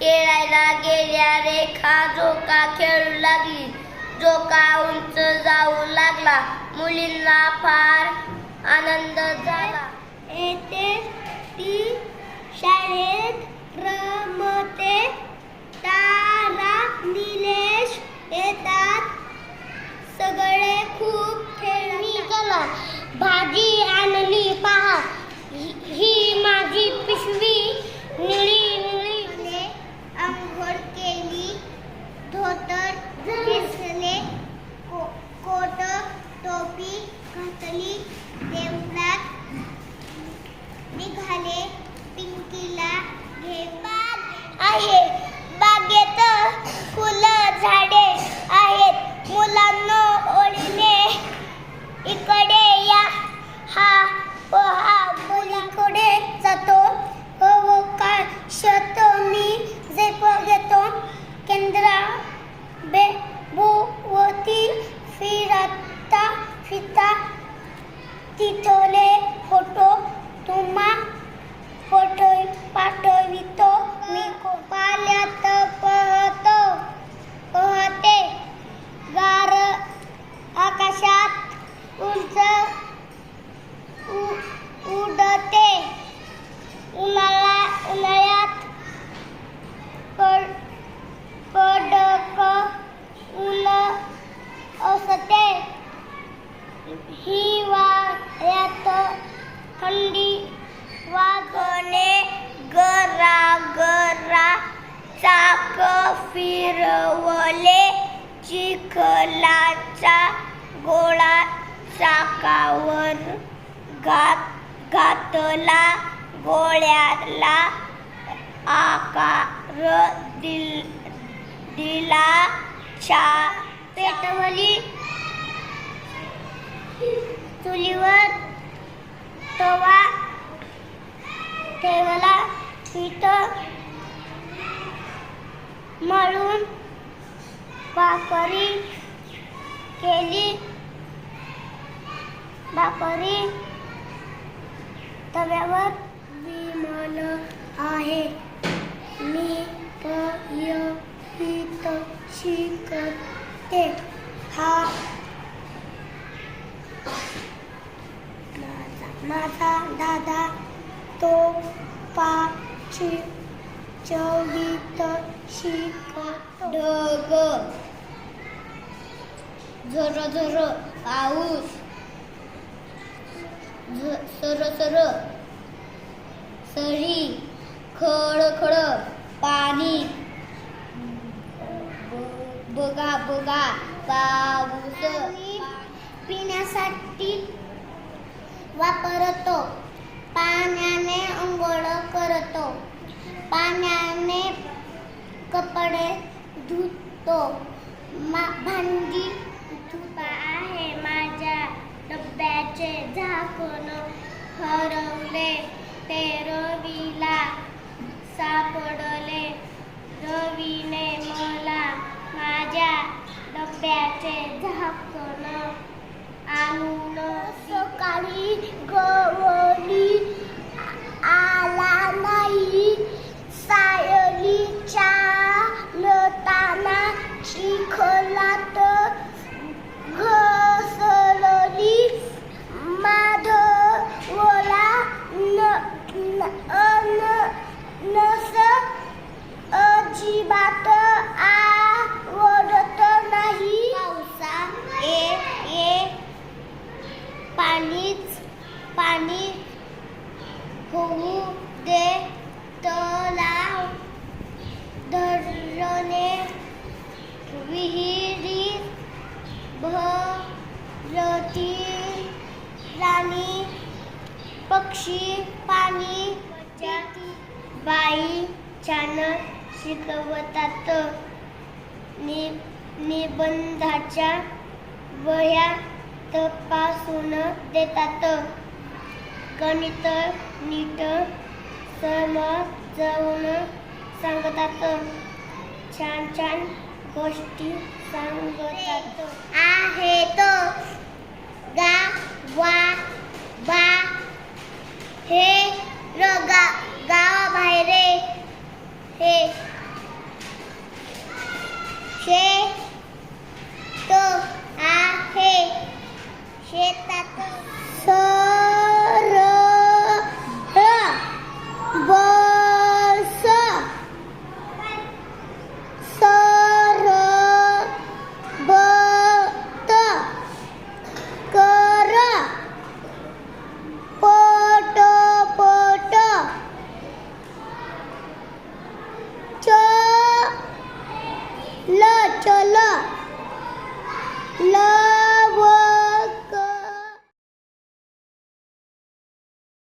खेळायला गेल्या रेखा झोका खेळू लागली. झोका उंच जाऊ लागला. मुलींना फार आनंद झाला. येते ती शाळेत रमते. घातली देवळात निघाले पिंकीला उंच उ- उडते. उन्हाळा उन्हाळ्यात पड कडक ऊन असते. हिवाळ्यात थंडी वागणे गरा गरा चाक फिरवले चिखलाचा गोळा चाकावर घात घातला गोळ्याला आकार दिल दिला चा पेटवली चुलीवर तवा ठेवला. पीठ मळून भाकरी केली. भाकरी तव्यावर विमान आहे. मी पयत शिकते. हा. माझा माझा दादा तो पाचवी चौवीत शिकतो ढग. झर झर. पाऊस. झ- सर सर. सरी खळखळ पाणी. बघा बघा पाऊस. पिण्यासाठी वापरतो. पाण्याने अंघोळ करतो. पाण्याने कपडे धुतो. मा भांडी धुता आहे माझ्या डब्याचे झाकण हरवले ते रवीला सापडले. रवीने मला माझ्या डब्याचे झाकण आणून सकाळी गवळ पक्षी पाणी बाई छान शिकवतात. नि निबंधाच्या वह्या तपासून देतात. गणित नीट समजवून सांगतात. छान छान गोष्टी सांगतात. आहेत गा वा बा हे र गा गावाबाहेर